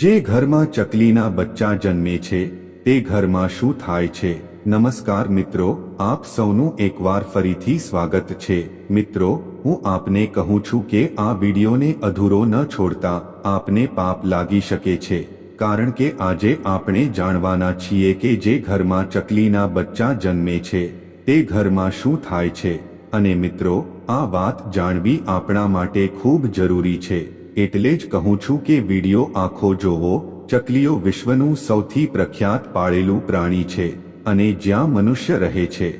જે ઘરમાં ચકલીના બચ્ચા જન્મે છે, તે ઘરમાં શું થાય છે? નમસ્કાર મિત્રો, આપ સૌનું એકવાર ફરીથી સ્વાગત છે. મિત્રો, હું આપને કહું છું કે આ વિડીયોને અધૂરો ન છોડતા આપને પાપ લાગી શકે છે. કારણ કે આજે આપણે જાણવાના છીએ કે જે ઘરમાં ચકલીના બચ્ચા જન્મે છે, તે ઘરમાં શું થાય છે. અને મિત્રો, આ વાત જાણવી આપણા માટે ખૂબ જરૂરી છે. એટલે જ કહું છું કે વિડિયો આખો જોવો, ચકલીઓ વિશ્વનું સૌથી પ્રખ્યાત પાળેલું પ્રાણી છે અને જ્યાં મનુષ્ય રહે છે,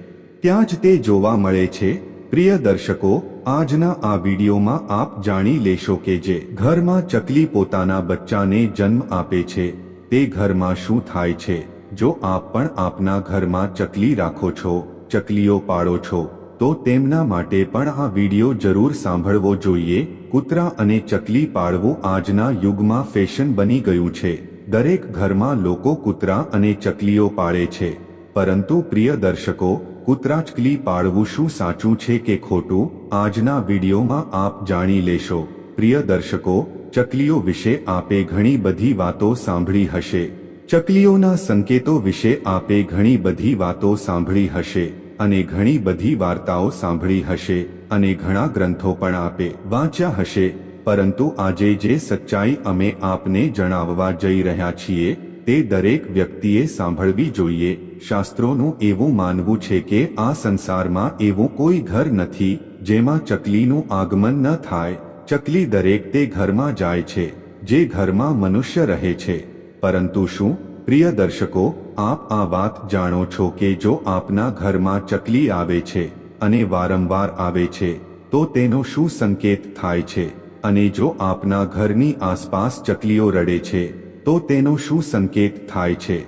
ત્યાં જ તે જોવા મળે છે. પ્રિય દર્શકો, આજના આ વિડીયોમાં આપ જાણી લેશો કે જે ઘરમાં ચકલી પોતાના બચ્ચાને જન્મ આપે છે, તે ઘરમાં શું થાય છે? જો આપ પણ આપના ઘરમાં ચકલી રાખો છો, ચકલીઓ પાળો છો, તો તેમના માટે પણ આ વીડિયો જરૂર સાંભળવો જોઈએ. કૂતરા અને ચકલી પાળવું આજના યુગમાં ફેશન બની ગયું છે. દરેક ઘરમાં લોકો કૂતરા અને ચકલીઓ પાળે છે. પરંતુ પ્રિય દર્શકો, કૂતરા ચકલી પાળવું શું સાચું છે કે ખોટું? આજના વિડીયોમાં આપ જાણી લેશો. પ્રિય દર્શકો, ચકલીઓ વિશે આપે ઘણી બધી વાતો સાંભળી હશે. ચકલીઓના સંકેતો વિશે આપે ઘણી બધી વાતો સાંભળી હશે. અને ઘણી બધી વાર્તાઓ સાંભળી હશે અને ઘણા ગ્રંથો પણ આપે વાંચ્યા હશે. પરંતુ આજે જે સચ્ચાઈ અમે આપને જણાવવા જઈ રહ્યા છીએ, તે દરેક વ્યક્તિએ સાંભળવી જોઈએ. શાસ્ત્રોનું એવું માનવું છે કે આ સંસારમાં એવું કોઈ ઘર નથી, જેમાં ચકલીનું આગમન ન થાય. ચકલી દરેક તે ઘરમાં જાય છે, જે ઘરમાં મનુષ્ય રહે છે. પરંતુ શું? પ્રિય દર્શકો, આપ આ વાત જાણો છો કે જો આપના ઘરમાં ચકલી આવે છે અને વારંવાર આવે છે, તો તેનો શું સંકેત થાય છે? અને જો આપના ઘરની આસપાસ ચકલીઓ રડે છે, તો તેનો શું સંકેત થાય છે?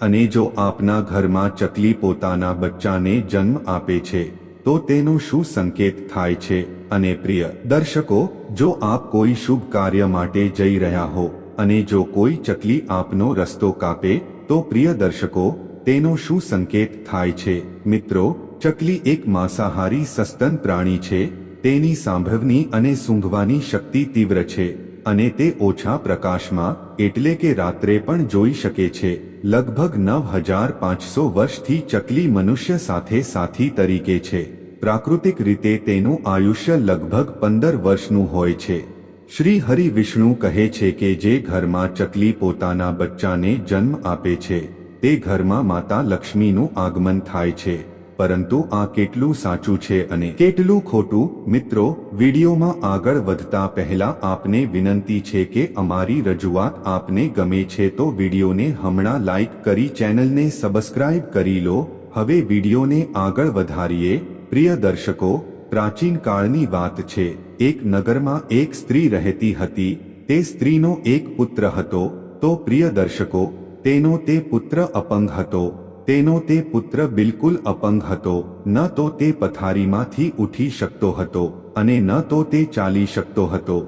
અને જો આપના ઘરમાં ચકલી પોતાના બચ્ચાને જન્મ આપે છે, તો તેનો શું સંકેત થાય છે? અને પ્રિય દર્શકો, જો આપ કોઈ શુભ કાર્ય માટે જઈ રહ્યા હો અને જો કોઈ ચકલી આપનો રસ્તો કાપે, તો પ્રિય દર્શકો, તેનો શું સંકેત થાય છે? મિત્રો, ચકલી એક માંસાહારી સસ્તન પ્રાણી છે, તેની સાંભળવાની અને સૂંઘવાની શક્તિ તીવ્ર છે, અને તે ઓછા પ્રકાશમાં, એટલે કે રાત્રે પણ જોઈ શકે છે. લગભગ નવ હજાર પાંચસો વર્ષથી ચકલી મનુષ્ય સાથે સાથી તરીકે છે. પ્રાકૃતિક રીતે તેનું આયુષ્ય લગભગ પંદર વર્ષનું હોય છે. શ્રી હરિ વિષ્ણુ કહે છે કે જે ઘરમાં ચકલી પોતાના બચ્ચાને જન્મ આપે છે, તે ઘરમાં માતા લક્ષ્મીનું આગમન થાય છે. પરંતુ આ કેટલું સાચું છે અને કેટલું ખોટું? મિત્રો, વિડીયોમાં આગળ વધતા પહેલા આપને વિનંતી છે કે અમારી રજૂઆત આપને ગમે છે તો વિડીયોને હમણાં લાઈક કરી ચેનલને સબસ્ક્રાઇબ કરી લો. હવે વિડીયોને આગળ વધારીએ. પ્રિય દર્શકો પ્રાચીન કાળની વાત છે. એક નગરમાં એક સ્ત્રી રહેતી હતી. તે સ્ત્રીનો એક પુત્ર હતો. તો પ્રિય દર્શકો, તેનો તે પુત્ર અપંગ હતો. તેનો તે પુત્ર બિલકુલ અપંગ હતો. ન તો તે પથારીમાંથી ઉઠી શકતો હતો અને ન તો તે ચાલી શકતો હતો.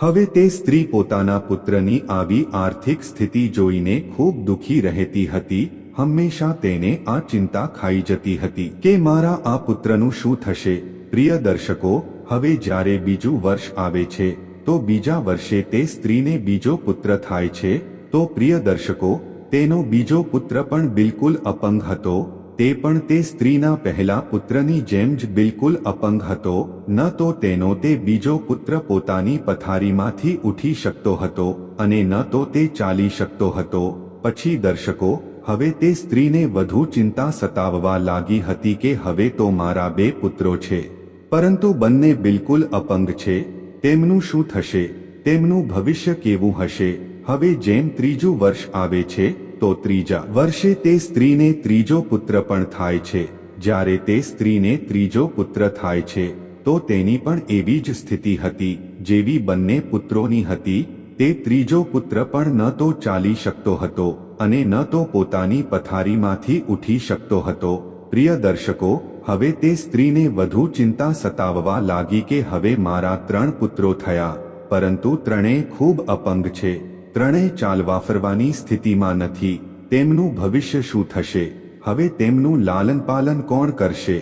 હવે તે સ્ત્રી પોતાના પુત્રની આવી આર્થિક સ્થિતિ જોઈને ખૂબ દુઃખી રહેતી હતી. હંમેશા તેને આ ચિંતા ખાઈ જતી હતી કે મારા આ પુત્રનું શું થશે? પ્રિય દર્શકો, હવે જ્યારે બીજું વર્ષ આવે છે, તો બીજા વર્ષે તે સ્ત્રીને બીજો પુત્ર થાય છે, તો પ્રિય દર્શકો, તેનો બીજો પુત્ર પણ બિલકુલ અપંગ હતો, તે પણ તે સ્ત્રીના પહેલા પુત્રની જેમ જ બિલકુલ અપંગ હતો, ન તો તેનો તે બીજો પુત્ર પોતાની પથારીમાંથી ઉઠી શકતો હતો, અને ન તો તે ચાલી શકતો હતો. પછી દર્શકો હવે તે સ્ત્રીને વધુ ચિંતા સતાવવા લાગી હતી કે હવે તો મારા બે પુત્રો છે. પરંતુ બંને બિલકુલ અપંગ છે. તેમનું શું થશે? તેમનું ભવિષ્ય કેવું હશે? હવે જેમ ત્રીજું વર્ષ આવે છે, તો ત્રીજા વર્ષે તે સ્ત્રીને ત્રીજો પુત્ર પણ થાય છે. જ્યારે તે સ્ત્રીને ત્રીજો પુત્ર થાય છે, તો તેની પણ એવી જ સ્થિતિ હતી, જેવી બંને પુત્રોની હતી. તે ત્રીજો પુત્ર પણ ન તો ચાલી શકતો હતો. અને ન તો પોતાની પથારીમાંથી ઉઠી શકતો હતો. પ્રિય દર્શકો, હવે તે સ્ત્રીને વધુ ચિંતા સતાવવા લાગી કે હવે મારા ત્રણ પુત્રો થયા. પરંતુ ત્રણેય ખૂબ અપંગ છે. ત્રણેય ચાલવા ફરવાની સ્થિતિમાં નથી. તેમનું ભવિષ્ય શું થશે? હવે તેમનું લાલન પાલન કોણ કરશે?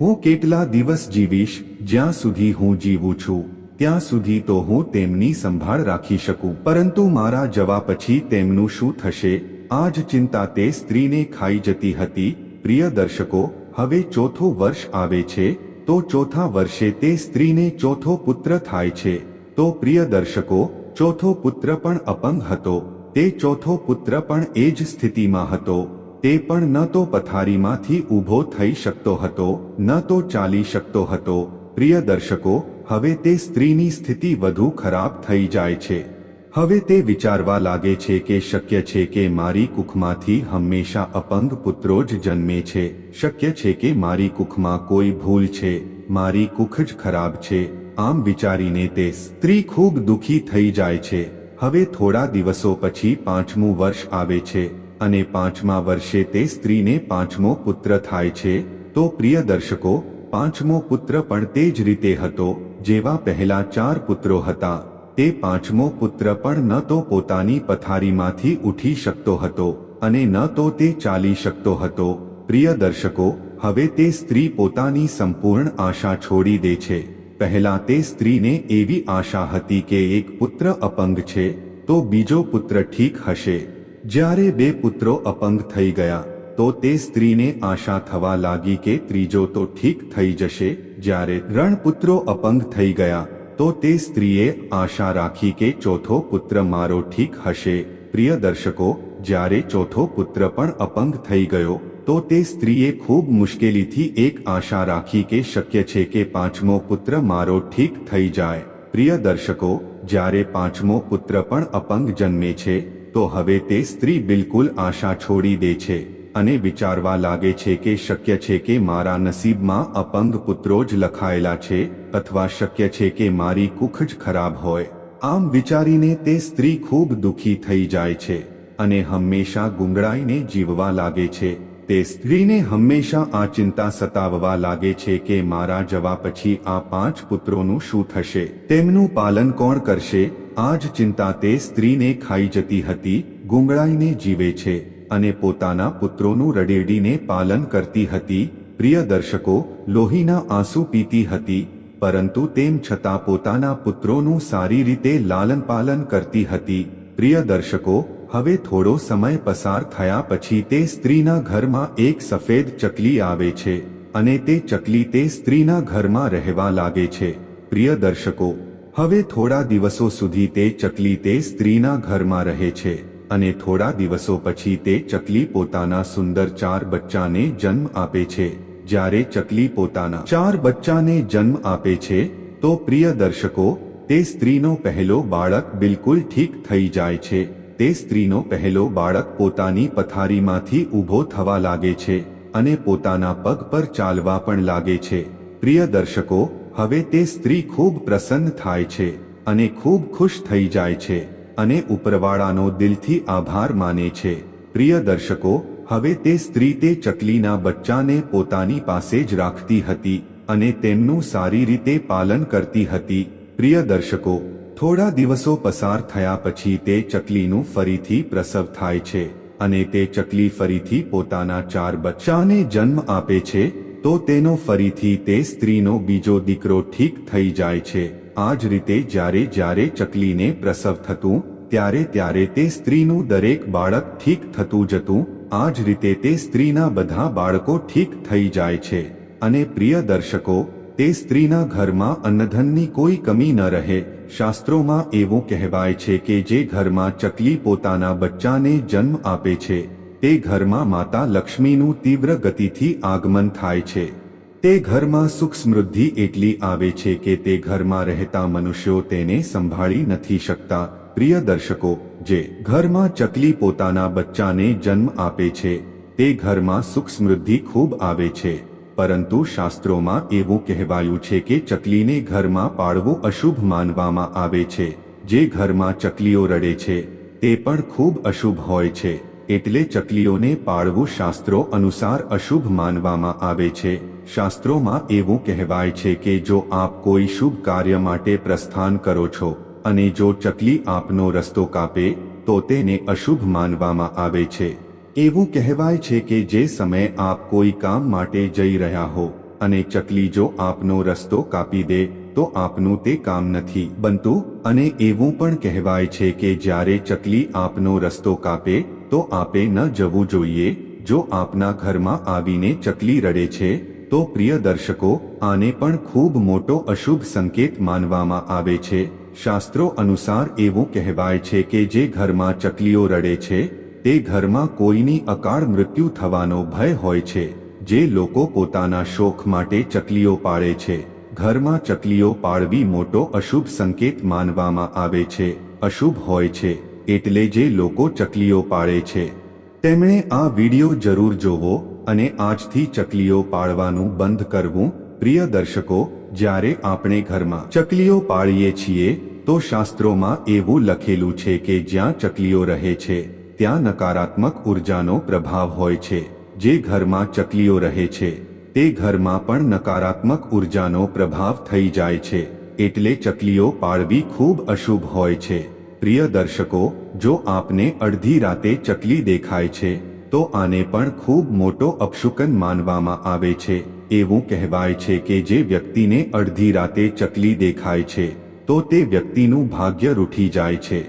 હું કેટલા દિવસ જીવીશ? જ્યાં સુધી હું જીવું છું, ત્યાં સુધી તો હું તેમની સંભાળ રાખી શકું. પરંતુ મારા જવા પછી તેમનું શું થશે? આ જ ચિંતા તે સ્ત્રીને ખાઈ જતી હતી. પ્રિય દર્શકો, હવે ચોથો વર્ષ આવે છે, તો ચોથા વર્ષે તે સ્ત્રીને ચોથો પુત્ર થાય છે. તો પ્રિય દર્શકો, ચોથો પુત્ર પણ અપંગ હતો. તે ચોથો પુત્ર પણ એ જ સ્થિતિમાં હતો. તે પણ ન તો પથારીમાંથી ઊભો થઈ શકતો હતો, ન તો ચાલી શકતો હતો. પ્રિય દર્શકો, હવે તે સ્ત્રીની સ્થિતિ વધુ ખરાબ થઈ જાય છે. હવે તે વિચારવા લાગે છે કે શક્ય છે કે મારી કુખમાંથી હંમેશા અપંગ પુત્રો જ જન્મે છે. શક્ય છે કે મારી કુખમાં કોઈ ભૂલ છે. મારી કુખ જ ખરાબ છે. આમ વિચારીને તે સ્ત્રી ખૂબ દુઃખી થઈ જાય છે. હવે થોડા દિવસો પછી પાંચમું વર્ષ આવે છે અને પાંચમા વર્ષે તે સ્ત્રીને પાંચમો પુત્ર થાય છે. તો પ્રિય દર્શકો, પાંચમો પુત્ર પણ તે જ રીતે હતો, જેવા પહેલા ચાર પુત્રો હતા. તે પાંચમો પુત્ર પણ ન તો પોતાની પથારીમાંથી ઉઠી શકતો હતો અને ન તો તે ચાલી શકતો હતો. પ્રિય દર્શકો, હવે તે સ્ત્રી પોતાની સંપૂર્ણ આશા છોડી દે છે. પહેલા તે સ્ત્રીને એવી આશા હતી કે એક પુત્ર અપંગ છે, તો બીજો પુત્ર ઠીક હશે. જ્યારે બે પુત્રો અપંગ થઈ ગયા, તો તે સ્ત્રીને આશા થવા લાગી કે ત્રીજો તો ઠીક થઈ જશે. જ્યારે ત્રણ પુત્રો અપંગ થઈ ગયા તો તે સ્ત્રીએ આશા રાખી કે ચોથો પુત્ર મારો ઠીક હશે. પ્રિય દર્શકો, જ્યારે ચોથો પુત્ર પણ અપંગ થઈ ગયો, તો તે સ્ત્રીએ ખૂબ મુશ્કેલીથી એક આશા રાખી કે શક્ય છે કે પાંચમો પુત્ર મારો ઠીક થઈ જાય. પ્રિય દર્શકો, જ્યારે પાંચમો પુત્ર પણ અપંગ જન્મે છે, તો હવે તે સ્ત્રી બિલકુલ આશા છોડી દે છે. અને વિચારવા લાગે છે કે શક્ય છે કે મારા નસીબમાં અપંગ પુત્રો જ લખાયેલા છે અથવા શક્ય છે કે મારી કુખ જ ખરાબ હોય. આમ વિચારીને તે સ્ત્રી ખૂબ દુઃખી થઈ જાય છે અને હંમેશા ગુંગળાઈને જીવવા લાગે છે. તે સ્ત્રીને હંમેશા આ ચિંતા સતાવવા લાગે છે કે મારા જવા પછી આ પાંચ પુત્રોનું શું થશે? તેમનું પાલન કોણ કરશે? આ જ ચિંતા તે સ્ત્રીને ખાઈ જતી હતી, ગુંગળાઈને જીવે છે. અને પોતાના પુત્રોનું રડેડીને પાલન કરતી હતી, પ્રિય દર્શકો, લોહીના આંસુ પીતી હતી, પરંતુ તેમ છતાં પોતાના પુત્રોનું સારી રીતે લાલન પાલન કરતી હતી. પ્રિય દર્શકો, હવે થોડો સમય પસાર થયા પછી તે સ્ત્રીના ઘરમાં એક સફેદ ચકલી આવે છે, અને તે ચકલી તે સ્ત્રીના ઘરમાં રહેવા લાગે છે. પ્રિય દર્શકો, હવે થોડા દિવસો સુધી તે ચકલી તે સ્ત્રીના ઘરમાં રહે છે. અને થોડા દિવસો પછી તે ચકલી પોતાના સુંદર ચાર બચ્ચાને જન્મ આપે છે. જ્યારે ચકલી પોતાના ચાર બચ્ચાને જન્મ આપે છે, તો પ્રિય દર્શકો, તે સ્ત્રીનો પહેલો બાળક બિલકુલ ઠીક થઈ જાય છે. તે સ્ત્રીનો પહેલો બાળક પોતાની પથારીમાંથી ઊભો થવા લાગે છે અને પોતાના પગ પર ચાલવા પણ લાગે છે. પ્રિય દર્શકો, હવે તે સ્ત્રી ખૂબ પ્રસન્ન થાય છે અને ખૂબ ખુશ થઈ જાય છે. અને ઉપરવાળાનો દિલથી આભાર માને છે. પ્રિય દર્શકો, હવે તે સ્ત્રી તે ચકલીના બચ્ચાને પોતાની પાસે જ રાખતી હતી અને તેમનું સારી રીતે પાલન કરતી હતી. પ્રિય દર્શકો, થોડા દિવસો પસાર થયા પછી તે ચકલીનું ફરીથી પ્રસવ થાય છે અને તે ચકલી ફરીથી પોતાના ચાર બચ્ચાને જન્મ આપે છે, તો તેનો ફરીથી તે સ્ત્રીનો બીજો દીકરો ઠીક થઈ જાય છે. આ જ રીતે જ્યારે જ્યારે ચકલીને પ્રસવ થતું, ત્યારે ત્યારે તે સ્ત્રીનું દરેક બાળક ઠીક થતું જતું, આ જ રીતે તે સ્ત્રીના બધા બાળકો ઠીક થઈ જાય છે. અને પ્રિય દર્શકો, તે સ્ત્રીના ઘરમાં અન્નધનની કોઈ કમી ન રહે. શાસ્ત્રોમાં એવું કહેવાય છે કે જે ઘરમાં ચકલી પોતાના બચ્ચાને જન્મ આપે છે, તે ઘરમાં માતા લક્ષ્મીનું તીવ્ર ગતિથી આગમન થાય છે. તે ઘરમાં સુખ સમૃદ્ધિ એટલી આવે છે કે તે ઘરમાં રહેતા મનુષ્યો તેને સંભાળી નથી શકતા. પ્રિય દર્શકો, જે ઘરમાં ચકલી પોતાના બચ્ચાને જન્મ આપે છે, તે ઘરમાં સુખ સમૃદ્ધિ ખૂબ આવે છે. પરંતુ શાસ્ત્રોમાં એવું કહેવાયું છે કે ચકલીને ઘરમાં પાળવું અશુભ માનવામાં આવે છે. જે ઘરમાં ચકલીઓ રડે છે, તે પણ ખૂબ અશુભ હોય છે. એટલે ચકલીઓને પાળવું શાસ્ત્રો અનુસાર અશુભ માનવામાં આવે છે. શાસ્ત્રોમાં એવું કહેવાય છે કે જો આપ કોઈ શુભ કાર્ય માટે પ્રસ્થાન કરો છો અને જો ચકલી આપનો રસ્તો કાપે, તો તેને અશુભ માનવામાં આવે છે. એવું કહેવાય છે કે જે સમયે આપ કોઈ કામ માટે જઈ રહ્યા હો અને ચકલી જો આપનો રસ્તો કાપી દે, તો આપનું તે કામ નથી બનતું અને એવું પણ કહેવાય છે કે જ્યારે ચકલી આપનો રસ્તો કાપે, તો આપે ન જવું જોઈએ. જો આપના ઘરમાં આવીને ચકલી રડે છે તો પ્રિય દર્શકો, આને પણ ખૂબ મોટો અશુભ સંકેત માનવામાં આવે છે. શાસ્ત્રો અનુસાર એવું કહેવાય છે કે જે ઘરમાં ચકલીઓ રડે છે, તે ઘરમાં કોઈની અકાળ મૃત્યુ થવાનો ભય હોય છે. જે લોકો પોતાના શોખ માટે ચકલીઓ પાળે છે. ઘરમાં ચકલીઓ પાળવી મોટો અશુભ સંકેત માનવામાં આવે છે. અશુભ હોય છે, એટલે જે લોકો ચકલીઓ પાળે છે. તેમણે આ વિડિયો જરૂર જોવો. અને આજથી ચકલીઓ પાળવાનું બંધ કરવું, પ્રિય દર્શકો, જ્યારે આપણે ઘરમાં ચકલીઓ પાળીએ છીએ, તો શાસ્ત્રોમાં એવું લખેલું છે કે જ્યાં ચકલીઓ રહે છે, ત્યાં નકારાત્મક ઉર્જાનો પ્રભાવ હોય છે. જે ઘરમાં ચકલીઓ રહે છે, તે ઘરમાં પણ નકારાત્મક ઉર્જાનો પ્રભાવ થઈ જાય છે, એટલે ચકલીઓ પાળવી ખૂબ અશુભ હોય છે. પ્રિય દર્શકો, જો આપને અડધી રાતે ચકલી દેખાય છે તો આને પણ ખૂબ મોટો અપશુકન માનવામાં આવે છે. એવું કહેવાય છે કે જે વ્યક્તિને અડધી રાતે ચકલી દેખાય છે, તો તે વ્યક્તિનું ભાગ્ય રૂઠી જાય છે.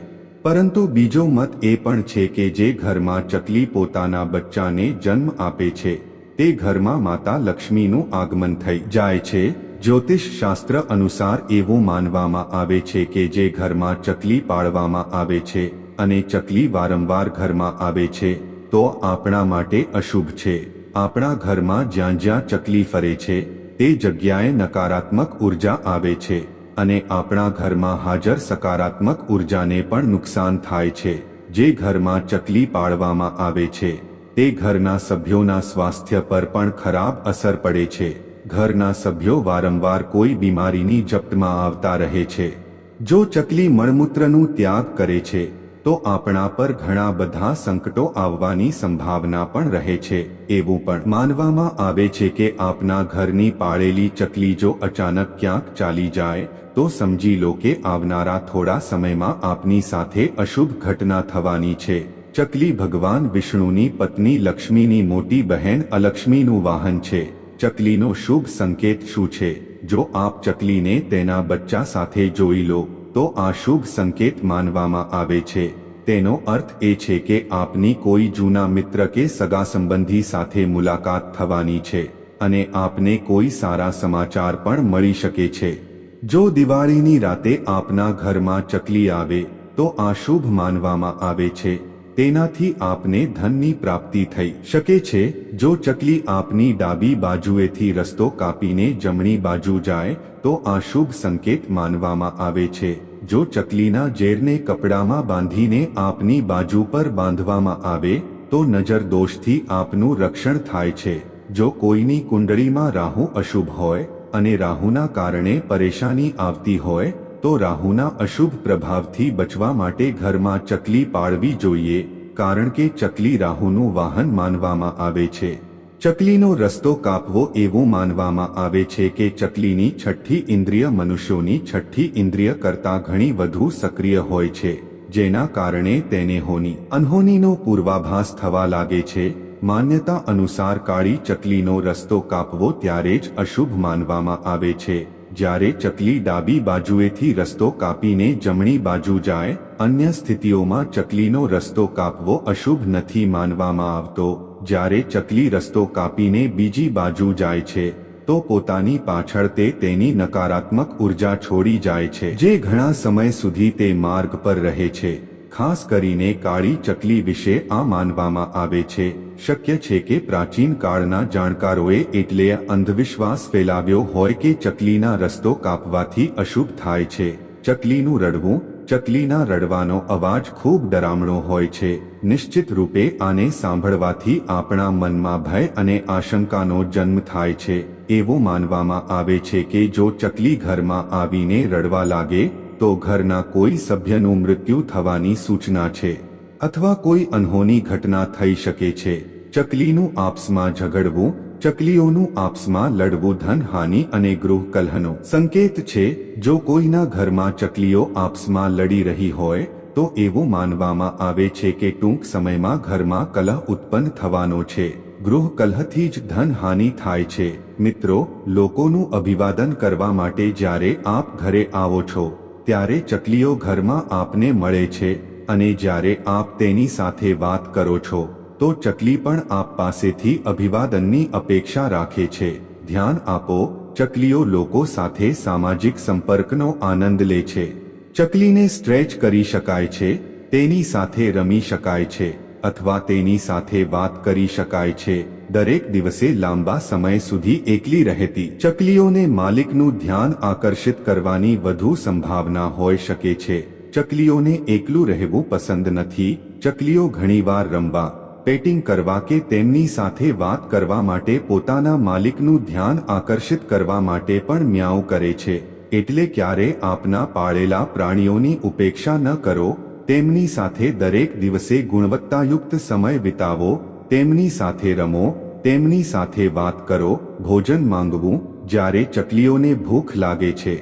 પરંતુ બીજો મત એ પણ છે કે જે ઘરમાં ચકલી પોતાના બચ્ચાને જન્મ આપે છે, તે ઘરમાં માતા લક્ષ્મીનું આગમન થઈ જાય છે. જ્યોતિષ શાસ્ત્ર અનુસાર એવું માનવામાં આવે છે કે જે ઘરમાં ચકલી પાળવામાં આવે છે અને ચકલી વારંવાર ઘરમાં આવે છે તો આપણા માટે અશુભ છે. આપણા ઘરમાં જ્યાં જ્યાં ચકલી ફરે છે, તે જગ્યાએ નકારાત્મક ઊર્જા આવે છે અને આપણા ઘરમાં હાજર સકારાત્મક ઉર્જાને પણ નુકસાન થાય છે. જે ઘરમાં ચકલી પાડવામાં આવે છે, તે ઘરના સભ્યોના સ્વાસ્થ્ય પર પણ ખરાબ અસર પડે છે. ઘરના સભ્યો વારંવાર કોઈ બીમારીની જપ્તમાં આવતા રહે છે. જો ચકલી મળમૂત્રનું ત્યાગ કરે છે તો આપણા પર ઘણા બધા સંકટો આવવાની સંભાવના પણ રહે છે. એવું પણ માનવામાં આવે છે કે આપના ઘરની પાળેલી ચકલી જો અચાનક ક્યાંક ચાલી જાય, તો સમજી લો કે આવનારા થોડા સમયમાં આપની સાથે અશુભ ઘટના થવાની છે. ચકલી ભગવાન વિષ્ણુની પત્ની લક્ષ્મીની મોટી બહેન અલક્ષ્મીનું વાહન છે. ચકલીનો શુભ સંકેત શું છે? જો આપ ચકલીને તેના બચ્ચા સાથે જોઈ લો તો આ શુભ સંકેત માનવામાં આવે છે. તેનો અર્થ એ છે કે આપની કોઈ જૂના મિત્ર કે સગા સંબંધી સાથે મુલાકાત થવાની છે અને આપને કોઈ સારા સમાચાર પણ મળી શકે છે. જો દિવાળીની રાતે આપના ઘરમાં ચકલી આવે, તો આ શુભ માનવામાં આવે છે. તેનાથી આપને ધનની પ્રાપ્તિ થઈ શકે છે. જો ચકલી આપની ડાબી બાજુએથી રસ્તો કાપીને જમણી બાજુ જાય, તો આ શુભ સંકેત માનવામાં આવે છે. જો ચકલીના ઝેરને કપડામાં બાંધીને આપની બાજુ પર બાંધવામાં આવે, તો નજર દોષથી આપનું રક્ષણ થાય છે. જો કોઈની કુંડળીમાં રાહુ અશુભ હોય, અને રાહુના કારણે પરેશાની આવતી હોય તો રાહુના અશુભ પ્રભાવથી બચવા માટે ઘરમાં ચકલી પાળવી જોઈએ, કારણ કે ચકલી રાહુનું વાહન માનવામાં આવે છે. ચકલીનો રસ્તો કાપવો એવું માનવામાં આવે છે કે ચકલીની છઠ્ઠી ઇન્દ્રિય મનુષ્યોની છઠ્ઠી ઇન્દ્રિય કરતાં ઘણી વધુ સક્રિય હોય છે, જેના કારણે તેને હોની, અનહોનીનો પૂર્વાભાસ થવા લાગે છે. માન્યતા અનુસાર કાળી ચકલીનો રસ્તો કાપવો ત્યારે જ અશુભ માનવામાં આવે છે. જ્યારે ચકલી ડાબી બાજુએથી રસ્તો કાપીને જમણી બાજુ જાય, અન્ય સ્થિતિઓમાં ચકલીનો રસ્તો કાપવો અશુભ નથી માનવામાં આવતો. જ્યારે ચકલી રસ્તો કાપીને બીજી બાજુ જાય છે, તો પોતાની પાછળ તે તેની નકારાત્મક ઊર્જા છોડી જાય છે, જે ઘણા સમય સુધી તે માર્ગ પર રહે છે. ખાસ કરીને કાળી ચકલી વિશે આ માનવામાં આવે છે. શક્ય છે કે પ્રાચીન કાળના જાણકારોએ એટલે અંધવિશ્વાસ ફેલાવ્યો હોય કે ચકલીના રસ્તો કાપવાથી અશુભ થાય છે. ચકલીનું રડવું, ચકલીના રડવાનો અવાજ ખૂબ ડરામણો હોય છે. નિશ્ચિત રૂપે આને સાંભળવાથી આપણા મનમાં ભય અને આશંકાનો જન્મ થાય છે. એવું માનવામાં આવે છે કે જો ચકલી ઘરમાં આવીને રડવા લાગે તો ઘરના કોઈ સભ્યનું મૃત્યુ થવાની સૂચના છે અથવા કોઈ અનહોની ઘટના થઈ શકે છે. ચકલીનું આપસમાં ઝઘડવું, ચકલીઓનું આપસમાં લડવું ધન, હાનિ અને ગૃહ કલહનો સંકેત છે. જો કોઈના ઘરમાં ચકલીઓ આપસમાં લડી રહી હોય, તો એવું માનવામાં આવે છે કે ટૂંક સમયમાં ઘરમાં કલહ ઉત્પન્ન થવાનો છે. ગૃહ કલહથી જ ધનહાનિ થાય છે. મિત્રો, લોકોનું અભિવાદન કરવા માટે જ્યારે આપ ઘરે આવો છો ત્યારે ચકલીઓ ઘરમાં આપને મળે છે અને જ્યારે આપ તેની સાથે વાત કરો છો, તો ચકલી પણ આપ પાસેથી અભિવાદનની અપેક્ષા રાખે છે. ધ્યાન આપો, ચકલીઓ લોકો સાથે સામાજિક સંપર્કનો આનંદ લે છે. ચકલીને સ્ટ્રેચ કરી શકાય છે, તેની સાથે રમી શકાય છે. અથવા તેની સાથે વાત કરી શકાય છે. દરેક દિવસે લાંબા સમય સુધી એકલી રહેતી ચકલીઓને માલિકનું ધ્યાન આકર્ષિત કરવાની વધુ સંભાવના હોઈ શકે છે. ચકલીઓને એકલું રહેવું પસંદ નથી. ચકલીઓ ઘણીવાર રમવા, પેટિંગ કરવા કે તેમની સાથે વાત કરવા માટે પોતાના માલિકનું ધ્યાન આકર્ષિત કરવા માટે પણ મ્યાઉ કરે છે. એટલે ક્યારે આપના પાળેલા પ્રાણીઓની ઉપેક્ષા ન કરો. તેમની સાથે દરેક દિવસે ગુણવત્તાયુક્ત સમય વિતાવો, તેમની સાથે રમો, તેમની સાથે વાત કરો, ભોજન માંગવું, જ્યારે ચકલીઓને ભૂખ લાગે છે.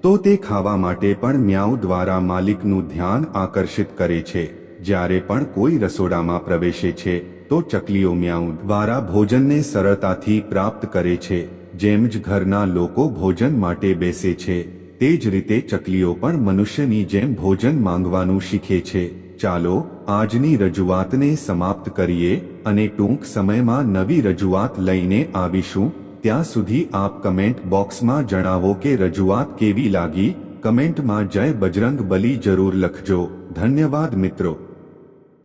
તો તે ખાવા માટે પણ મ્યાઉ દ્વારા માલિકનું ધ્યાન આકર્ષિત કરે છે. જ્યારે પણ કોઈ રસોડામાં પ્રવેશે છે, તો ચકલીઓ મ્યાઉ દ્વારા ભોજનને સરળતાથી પ્રાપ્ત કરે છે. જેમ જ ઘરના લોકો ભોજન માટે બેસે છે. તે જ રીતે ચકલીઓ પણ મનુષ્યની જેમ ભોજન માંગવાનું શીખે છે. ચાલો, આજની રજૂઆતને સમાપ્ત કરીએ અને ટૂંક સમયમાં નવી રજૂઆત લઈને આવીશું. ત્યાં સુધી આપ કમેન્ટ બોક્સમાં જણાવો કે રજૂઆત કેવી લાગી. કમેન્ટમાં જય બજરંગ બલી જરૂર લખજો. ધન્યવાદ મિત્રો.